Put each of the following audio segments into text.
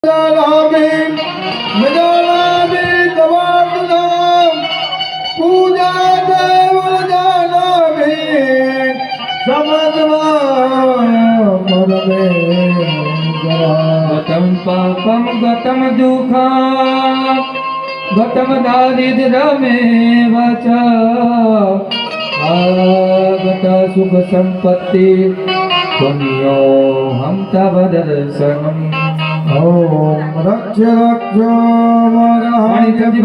ગતમ પાપમ ગતમ દુઃખા ગતમ દારિદ્રમે વચગત સુખ સંપત્તિ પુણ્યો હમ તવ દર્શનમ ઓમ રક્ષ્ય રક્ષ્ય મગણિત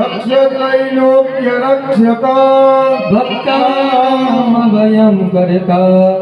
રક્ષ્ય ત્રૈલોક્ય રક્ષ્યતા ભક્તા ભયં કરતા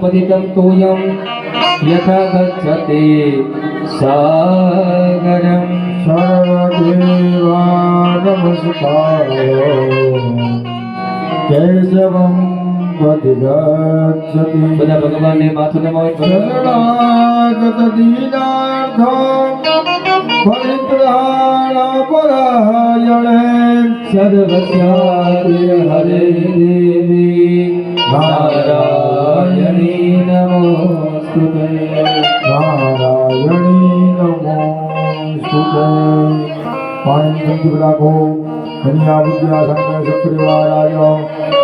तत्पतितं तोयं यथा गच्छति सागरं केशवं पतिगच्छति બધા ભગવાનને માથું નમાવી શરણાગત દીનાર્થ પરિત્રાણ પરાયણ સર્વસ્યાર્ય હરે દેવી નારાયણ 수대 나라연이 너무 수대 마인 생기부라고 그니 아버지와 상관에서 그리와 하여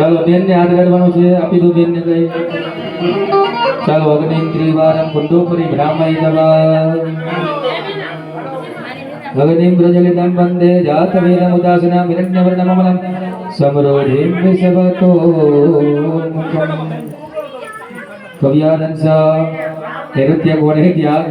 ચાલો બેન ને હાથ કાઢવાનો છે આપી દો બેન ને કઈ ચાલો અગ્નિ ત્રિવારમ કુંડો પરી બ્રાહ્મય નમઃ અગ્નિમ પ્રજલિતમ વંદે જાત વેદમ ઉદાસના વિરણ્યવર્ણમમલમ સમરોઢિમ વિસવતો મુખમ કવ્યાનંસા નૈઋત્ય ગુણે ત્યાગઃ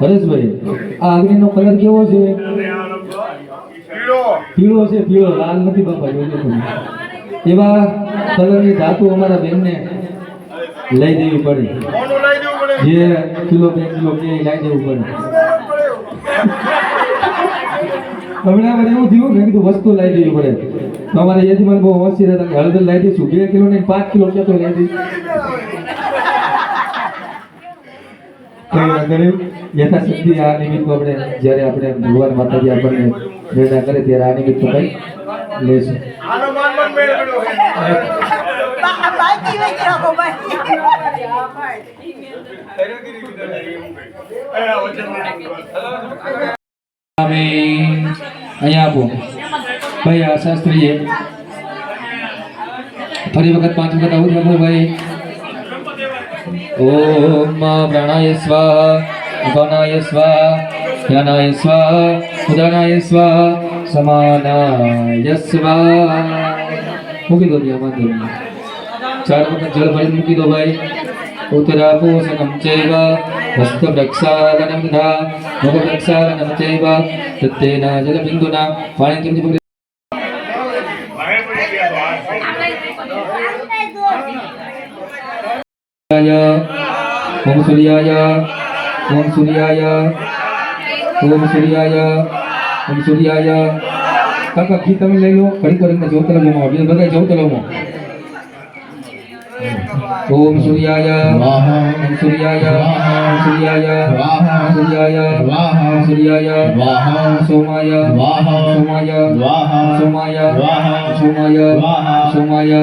હરેશભાઈ આ આગળનો કલર કેવો છે પીળો છે પીળો લાલ નથી બાપા જોજો તમે એવા કલરની ધાતુ અમારા બેનને લઈ દેવી પડે જે કિલો બે કિલો કે લઈ દેવું પડે હમણાં મને એવું થયું મેં કીધું વસ્તુ લઈ દેવી પડે તો અમારા યજમાન બહુ હોશિયાર હતા હળદર લઈ દઈશું બે કિલો નહીં પાંચ કિલો કેતો લઈ દઈશું કોઈ વાંધો આપણે જ્યારે આપણે ભગવાન માતાજી આપણને નિર્ણય કરે ત્યારે આ નિમિત્ત કંઈ લેશું અહીંયા આપો ભાઈ આ શાસ્ત્રીએ ફરી વખત પાંચ વખત આવું ભાઈ ओम प्राणाय स्वाहा उपानाय स्वाहा ध्यानाय स्वाहा उदानाय स्वाहा समानाय स्वाहा મૂકી દો ત્યાં વાંધો નહીં ચાર વખત જળ ભરી મૂકી દો ભાઈ ઉત્તરાપોષણમ ચૈવ હસ્તપ્રક્ષાલનમ તથા મુખપ્રક્ષાલનમ ચૈવ તત્તેના જલબિંદુના પાણી કેમ Suryaya, Om Suryaya, Om Suryaya, Om Suryaya, Om Suryaya. Kakak kita melelo, kari kari kita jauh telamu mau, biar bagai jauh telamu. Om Suryaya, Om Suryaya, Om Suryaya, Om Suryaya, Om Suryaya, Om Somaya, Om Somaya, Om Somaya, Om Somaya, Om Somaya,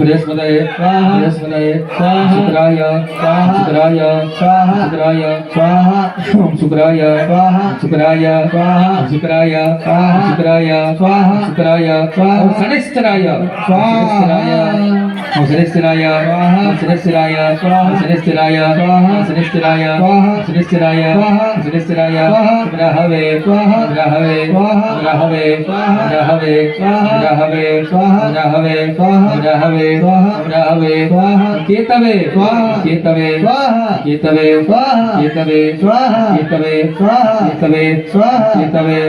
बृहस्पतये बृहस्पतये शुक्राय शुक्राय शुक्राय शुक्राय शुक्राय शुक्राय शुक्राय शुक्राय शनिश्चराय शनिश्चराय श्रेष्ठराय स्वाहा श्रेष्ठराय स्वाहा श्रेष्ठराय स्वाहा श्रेष्ठराय स्वाहा श्रेष्ठराय स्वाहा श्रेष्ठराय ग्रहवे स्वाहा ग्रहवे स्वाहा ग्रहवे स्वाहा ग्रहवे स्वाहा ग्रहवे स्वाहा ग्रहवे स्वाहा ग्रहवे स्वाहा ग्रहवे स्वाहा केतवे स्वाहा केतवे स्वाहा केतवे स्वाहा केतवे स्वाहा केतवे स्वाहा केतवे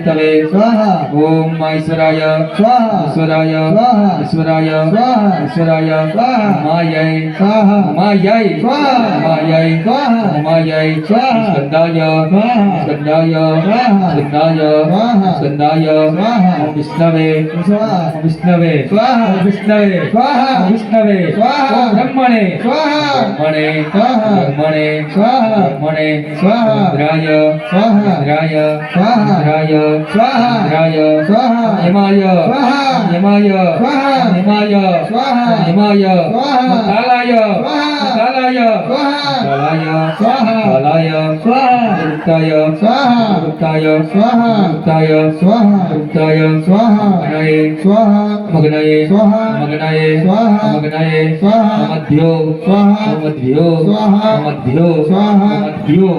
स्वाहा स्वाहा ओम ऐश्वराय स्वाहा ऐश्वराय स्वाहा ऐश्वराय स्वाहा स्वाहा ईश्वराय स्वाहा उमायै स्वाहा उमायै स्वाहा उमायै स्वाहा उमायै स्वाहा स्कंदाय स्वाहा स्कंदाय स्वाहा स्कंदाय स्वाहा स्कंदाय स्वाहा विष्णवे स्वाहा विष्णवे स्वाहा विष्णवे स्वाहा विष्णवे स्वाहा ब्रह्मणे स्वाहा ब्रह्मणे स्वाहा ब्रह्मणे स्वाहा ब्रह्मणे स्वाहा रुद्राय स्वाहा रुद्राय स्वाहा रुद्राय स्वाहा रुद्राय स्वाहा हिमाय स्वाहा हिमाय स्वाहा हिमाय स्वाहा हिमाय कालाय कालाय कालाय कालाय गुप्ताय गुप्ताय गुप्ताय गुप्ताय मग्नाये मग्नाये मग्नाये मग्नाये मध्यो मध्यो मध्यो मध्यो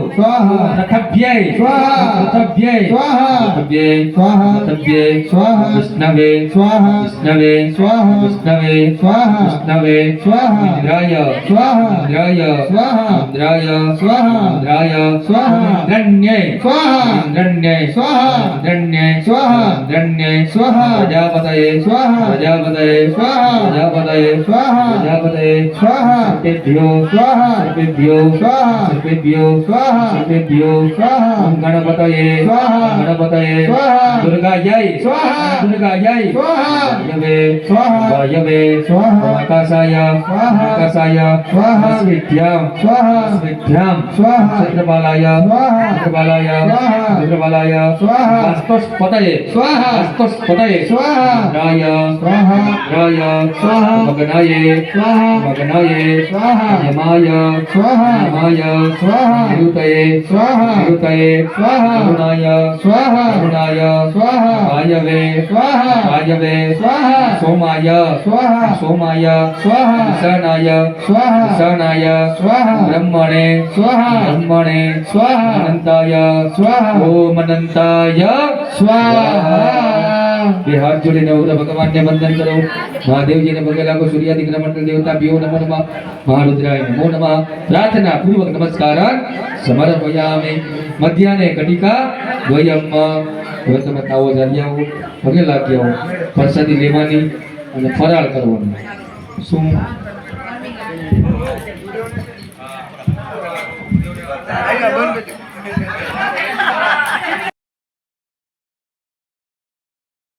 रथभ्यै रथभ्यै रथभ्यै रथभ्यै विष्णवे विष्णवे विष्णवे स्वाहा विष्णवे स्वाहा इंद्राय स्वाहा इंद्राय स्वाहा इंद्राय स्वाहा इंद्राय स्वाहा धन्ये स्वाहा धन्ये स्वाहा धन्ये स्वाहा धन्ये स्वाहा प्रजापतये स्वाहा प्रजापतये स्वाहा प्रजापतये स्वाहा प्रजापतये स्वाहा तेभ्यो स्वाहा तेभ्यो स्वाहा तेभ्यो स्वाहा तेभ्यो स्वाहा गणपतये स्वाहा गणपतये स्वाहा दुर्गा जय स्वाहा दुर्गा जय स्वाहा स्वाहा स्वाहा स्वाहा आकाशाय स्वाहा आकाशाय स्वाहा विद्यां स्वाहा विद्यां स्वाहा चक्रबालाय स्वाहा चक्रबालाय स्वाहा चक्रबालाय स्वाहा हस्तस्पतये स्वाहा हस्तस्पतये स्वाहा राय स्वाहा राय स्वाहा मग्नाये स्वाहा मग्नाये स्वाहा यमाय स्वाहा यमाय स्वाहा निरुतये स्वाहा निरुतये स्वाहा अरुणाय स्वाहा अरुणाय स्वाहा आयवे स्वाहा आयवे स्वाहा सोमाय स्वाहा सोमाय स्वाहा दिशानाय स्वाहा दिशानाय स्वाहा ब्रह्मणे स्वाहा ब्रह्मणे स्वाहा अनंताय स्वाहा ओम अनंताय स्वाहा બે હાથ જોડીને ઉદ્ર ભગવાનને વંદન કરો મહાદેવજીને પગે લાગો સૂર્યાદિક મંડળ દેવતા ભીઓ નમો નમઃ મહારુદ્રાય નમો નમઃ પ્રાર્થના પૂર્વક નમસ્કાર સમર્પયામિ મધ્યાને કટિકા દ્વયમ વ્રતમતાઓ જાગ્યાઓ પગે લાગ્યાઓ પરસાદી લેવાની અને ફરાળ કરવાનો શું બંધ